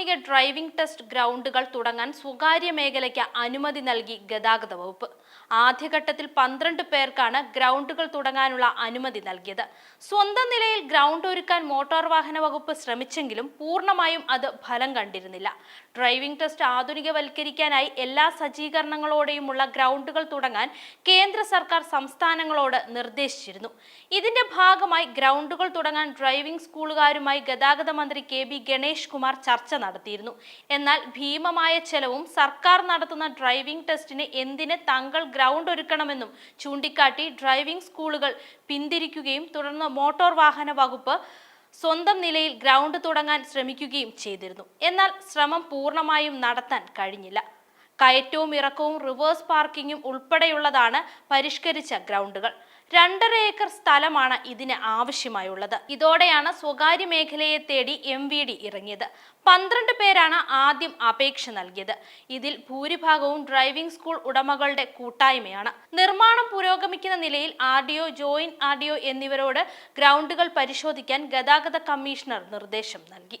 ആധുനിക driving test ഗ്രൗണ്ടുകൾ തുടങ്ങാൻ സ്വകാര്യ മേഖലയ്ക്ക് അനുമതി നൽകി ഗതാഗത വകുപ്പ്. ആദ്യഘട്ടത്തിൽ പന്ത്രണ്ട് പേർക്കാണ് ഗ്രൗണ്ടുകൾ തുടങ്ങാനുള്ള അനുമതി നൽകിയത്. സ്വന്തം നിലയിൽ ഗ്രൗണ്ട് ഒരുക്കാൻ മോട്ടോർ വാഹന വകുപ്പ് ശ്രമിച്ചെങ്കിലും പൂർണമായും അത് ഫലം കണ്ടിരുന്നില്ല. ഡ്രൈവിംഗ് ടെസ്റ്റ് ആധുനികവൽക്കരിക്കാനായി എല്ലാ സജ്ജീകരണങ്ങളോടെയുമുള്ള ഗ്രൗണ്ടുകൾ തുടങ്ങാൻ കേന്ദ്ര സർക്കാർ സംസ്ഥാനങ്ങളോട് നിർദ്ദേശിച്ചിരുന്നു. ഇതിന്റെ ഭാഗമായി ഗ്രൗണ്ടുകൾ തുടങ്ങാൻ ഡ്രൈവിംഗ് സ്കൂളുകാരുമായി ഗതാഗത മന്ത്രി കെ ബി ഗണേഷ് കുമാർ ചർച്ച നടത്തിയിരുന്നു. എന്നാൽ ഭീമമായ ചെലവും സർക്കാർ നടത്തുന്ന ഡ്രൈവിംഗ് ടെസ്റ്റിന് എന്തിന് തങ്ങൾ ഗ്രൗണ്ട് ഒരുക്കണമെന്നും ചൂണ്ടിക്കാട്ടി ഡ്രൈവിംഗ് സ്കൂളുകൾ പിന്തിരിക്കുകയും തുടർന്ന് മോട്ടോർ വാഹന വകുപ്പ് സ്വന്തം നിലയിൽ ഗ്രൗണ്ട് തുടങ്ങാൻ ശ്രമിക്കുകയും ചെയ്തിരുന്നു. എന്നാൽ ശ്രമം പൂർണമായും നടത്താൻ കഴിഞ്ഞില്ല. കയറ്റവും ഇറക്കവും റിവേഴ്സ് പാർക്കിങ്ങും ഉൾപ്പെടെയുള്ളതാണ് പരിഷ്കരിച്ച ഗ്രൗണ്ടുകൾ. രണ്ടര ഏക്കർ സ്ഥലമാണ് ഇതിന് ആവശ്യമായുള്ളത്. ഇതോടെയാണ് സ്വകാര്യ മേഖലയെ തേടി എം വി ഡി ഇറങ്ങിയത്. പന്ത്രണ്ട് പേരാണ് ആദ്യം അപേക്ഷ നൽകിയത്. ഇതിൽ ഭൂരിഭാഗവും ഡ്രൈവിംഗ് സ്കൂൾ ഉടമകളുടെ കൂട്ടായ്മയാണ്. നിർമ്മാണം പുരോഗമിക്കുന്ന നിലയിൽ R D O joint R D O എന്നിവരോട് ഗ്രൗണ്ടുകൾ പരിശോധിക്കാൻ ഗതാഗത കമ്മീഷണർ നിർദ്ദേശം നൽകി.